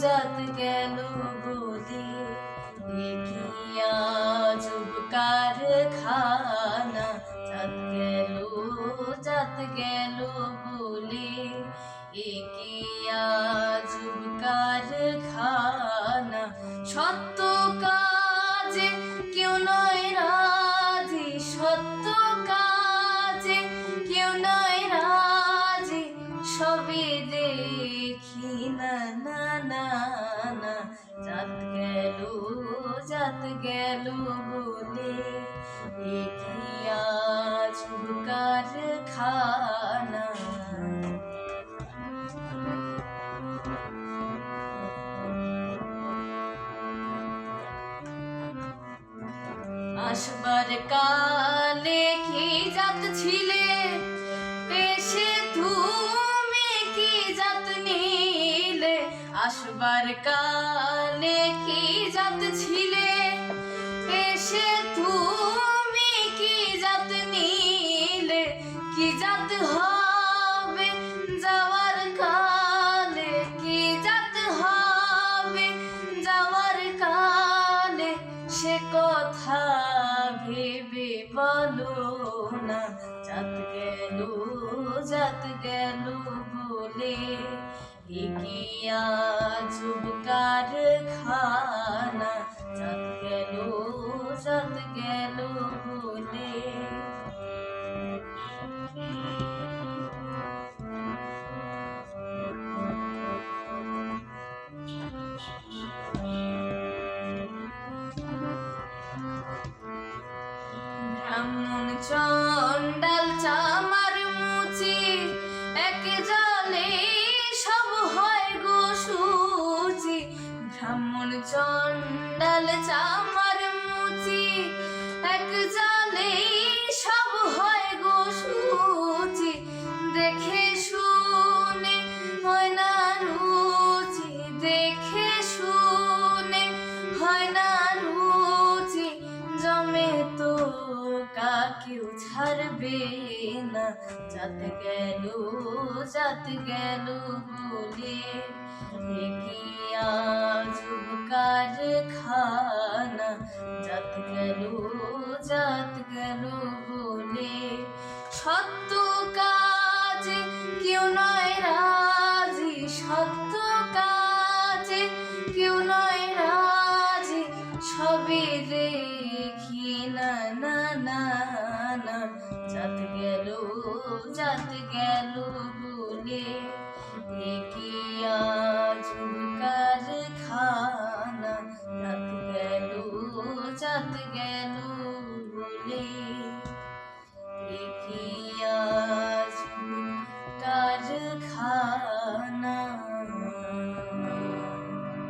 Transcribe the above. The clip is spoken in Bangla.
जात गेलो बोली एकिया जुबकार खाना जात गेलो जात गेलो সত্য কাজে কেউ নয় রাজি, সত্য কাজে কেউ নয় রাজি, সবে দেখি না না না না জাত গেল জাত গেল। আসবার কালে কি জাত ছিলে? পেশে তুমি কি জাত নিলে? আসবার কালে কি জাত ছিলে? জাত গেল বলে এগিয়া যুবকার খানা জাত গেল জাত গেল বলে ব্রাহ্মণ চণ্ডাল চামার চণ্ডাল চামার মুচি, এক জলে সব হয় গো সুচি। দেখে শুনে হয় না রুচি, দেখে শুনে হয় না রুচি। জমে তো কাকেও ছাড়বে না যাত গেল যাত গেল গেল যাত গেল বলে। সত্য কাজে কেউ নয় রাজি, সত্য কাজে কেউ নয় রাজি, সবে না না না না। জাত গেল জাত গেল বলে। খানা জাত গেল জাত গেল বলে